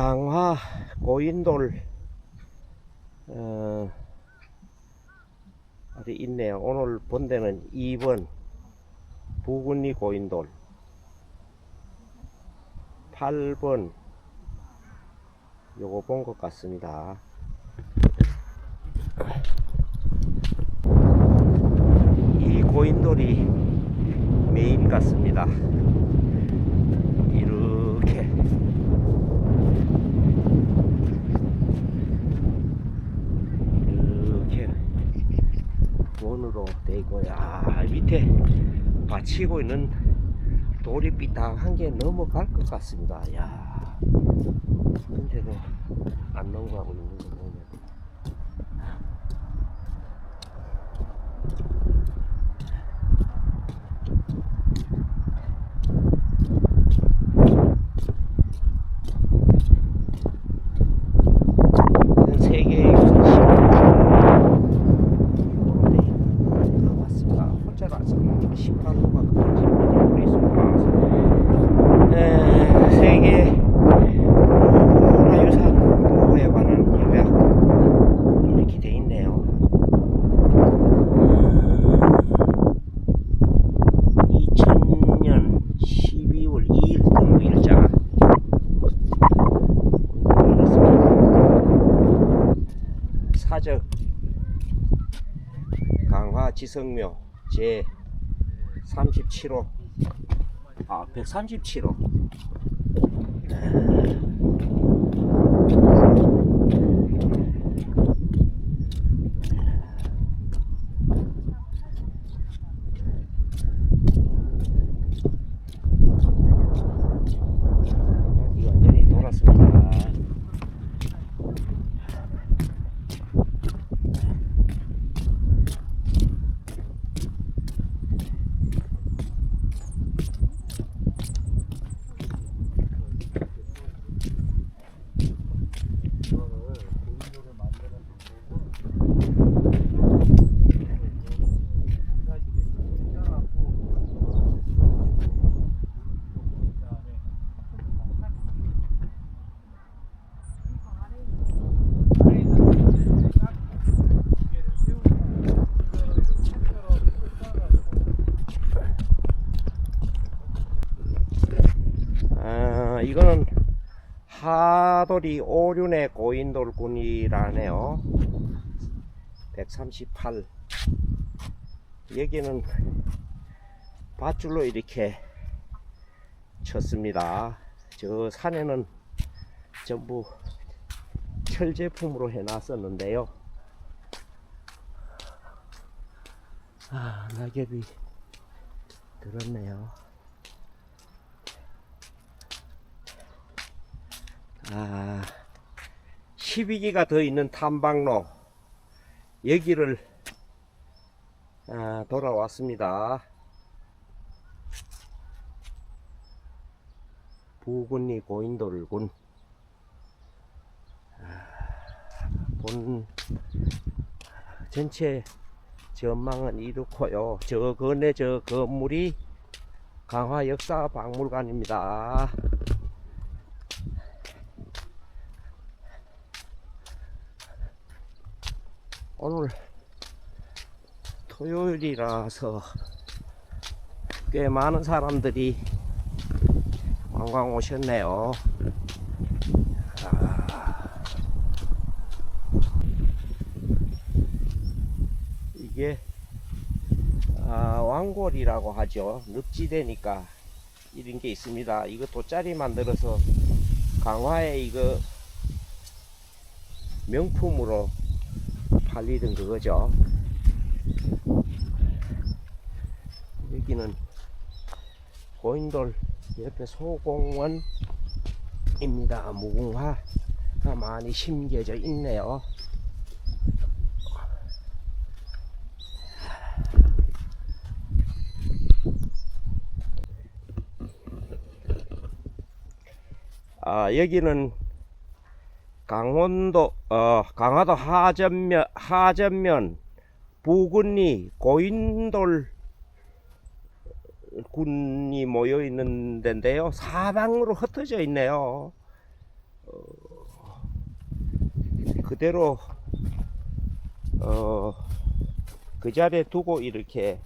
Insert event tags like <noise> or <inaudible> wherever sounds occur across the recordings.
강화 고인돌 어, 어디 있네요. 오늘 본 데는 2번 부근리 고인돌 8번 요거 본 것 같습니다. 이 고인돌이 메인 같습니다. 이렇게 이렇게 원으로 되고 야 밑에 받 치고 있는 삐딱한 게 넘어갈 것 같습니다. 야 근데도 안 넘어가고 있는 거 이건 세계의 유산 시간 맞습니다. 혼자라서 18호가 그런지 모르겠습니다. 네, 세계 문화유산 보호에 관한 협약 이렇게 돼 있네요. 2000년 12월 2일 등록일자 사 적 강화 지성묘 제 37호. 아 137호 바퀴 완전히 돌았습니다. 아, 이거는 하돌이 오륜의 고인돌군이라네요. 138. 여기는 밧줄로 이렇게 쳤습니다. 저 산에는 전부 철 제품으로 해놨었는데요. 아, 낙엽이 들었네요. 아, 12기가 더 있는 탐방로 여기를 아, 돌아왔습니다. 부근리 고인돌군 아, 본 전체 전망은 이렇고요. 저 건에 저 건물이 강화 역사 박물관입니다. 오늘 토요일이라서 꽤 많은 사람들이 관광 오셨네요. 아, 이게 아, 왕골이라고 하죠. 늪지대니까 이런 게 있습니다. 이거 돗자리 만들어서 강화에 이거 명품으로 팔리던 그거죠. 여기는 고인돌 옆에 소공원입니다. 무궁화가 많이 심겨져 있네요. 아, 여기는 강원도 어 강화도 하전면 하전면 부근리 고인돌 군이 모여 있는 데인데요 사방으로 흩어져 있네요 어, 그대로 어, 그 자리에 두고 이렇게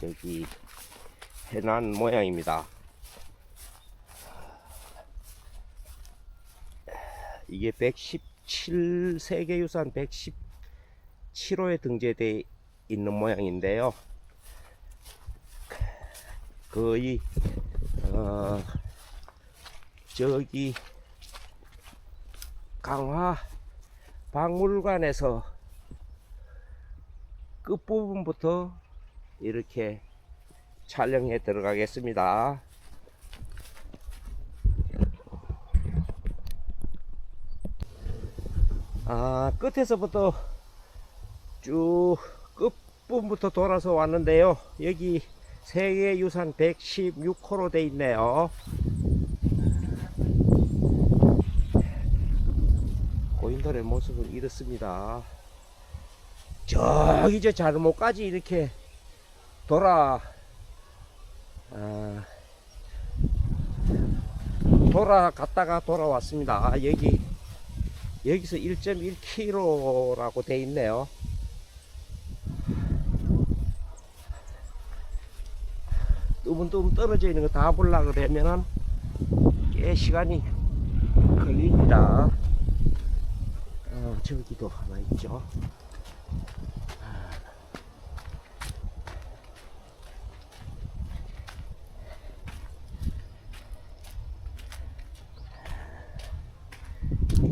저기 해난 모양입니다. 이게 117 세계유산 117호에 등재되어 있는 모양인데요. 거의 어, 저기 강화 박물관에서 끝부분부터 이렇게 촬영해 들어가겠습니다. 아, 끝에서부터 쭉 끝부분부터 돌아서 왔는데요. 여기 세계유산 116호로 돼 있네요. 고인돌의 모습은 이렇습니다. 저기 저 잘못까지 이렇게 돌아 아, 돌아갔다가 돌아왔습니다. 아, 여기 여기서 1.1km라고 돼 있네요. 뚜문뚜문 떨어져 있는 거다 보려 그러면은 꽤 시간이 걸립니다. 어, 저기도 하나 있죠.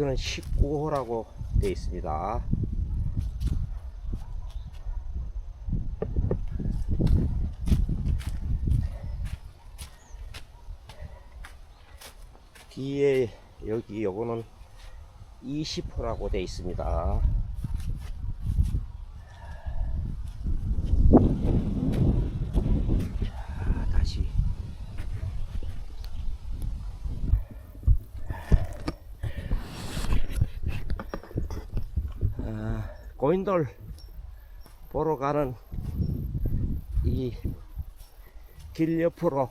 이거는 19호라고 되어 있습니다. 뒤에 여기 요거는 20호라고 되어 있습니다. 자, 다시 아, 고인돌 보러 가는 이 길 옆으로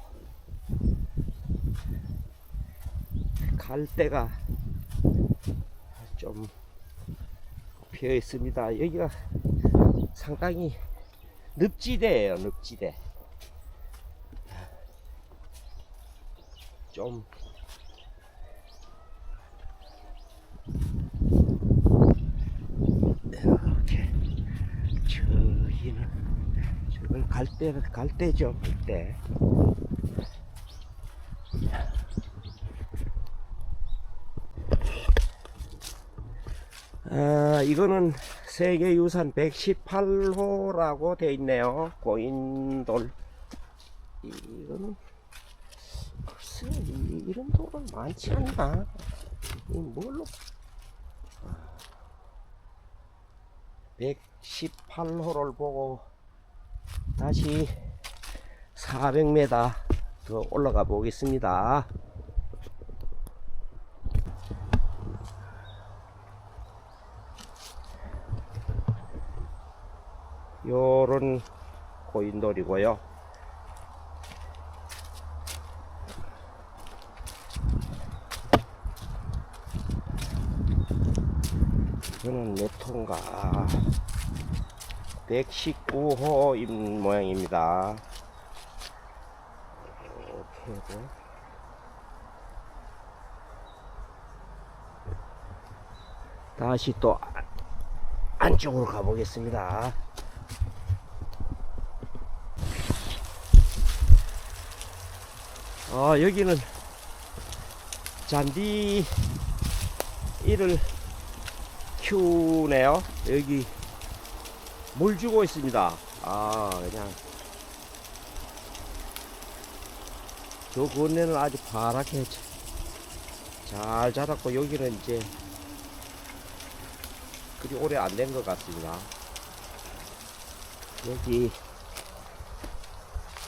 갈 데가 좀 비어 있습니다. 여기가 상당히 늪지대예요, 늪지대. 좀 이렇게 저기는 저걸 갈대 갈대죠, 갈대. 아, 이거는 세계유산 118호라고 되어 있네요. 고인돌. 이거는 글쎄 이- 이런 돌은 많지 않나? 이 뭘로? 118호를 보고 다시 400m 더 올라가 보겠습니다. 요런 고인돌이고요. 이거는 몇 호인가? 119호인 모양입니다. 이렇게 다시 또 안- 안쪽으로 가보겠습니다. 아 여기는 잔디 이를 키우네요 여기 물 주고 있습니다. 아 그냥. 저 건네는 아주 파랗게 잘 자랐고 여기는 이제 그리 오래 안 된 것 같습니다. 여기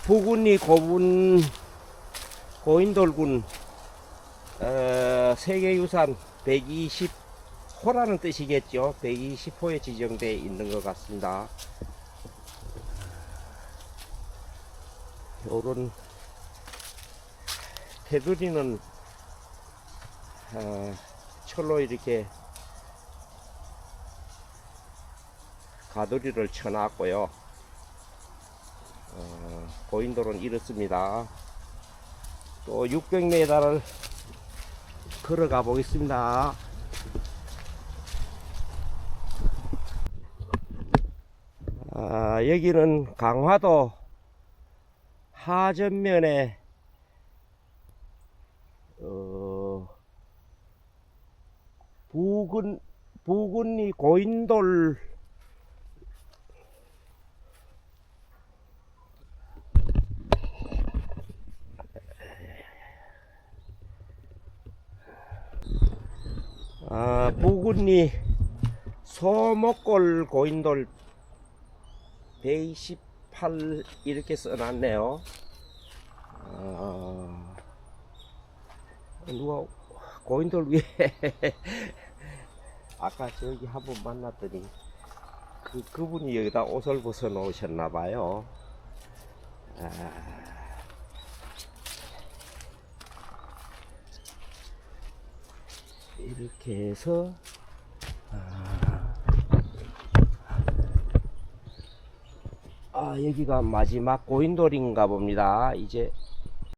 부군이 고분 고인돌군 어, 세계유산 120 호라는 뜻이겠죠. 120호에 지정되어 있는 것 같습니다. 요런 테두리는 아, 철로 이렇게 가두리를 쳐놨고요. 어, 고인돌은 이렇습니다. 또 600m를 걸어가 보겠습니다. 아, 여기는 강화도 하전면에 어, 부근 부근리 고인돌 아, 부근리 소목골 고인돌 128 이렇게 써놨네요. 아, 누가 고인돌 위에 <laughs> 아까 저기 한 번 만났더니 그 그분이 여기다 옷을 벗어 놓으셨나 봐요. 아, 이렇게 해서 아 여기가 마지막 고인돌인가 봅니다. 이제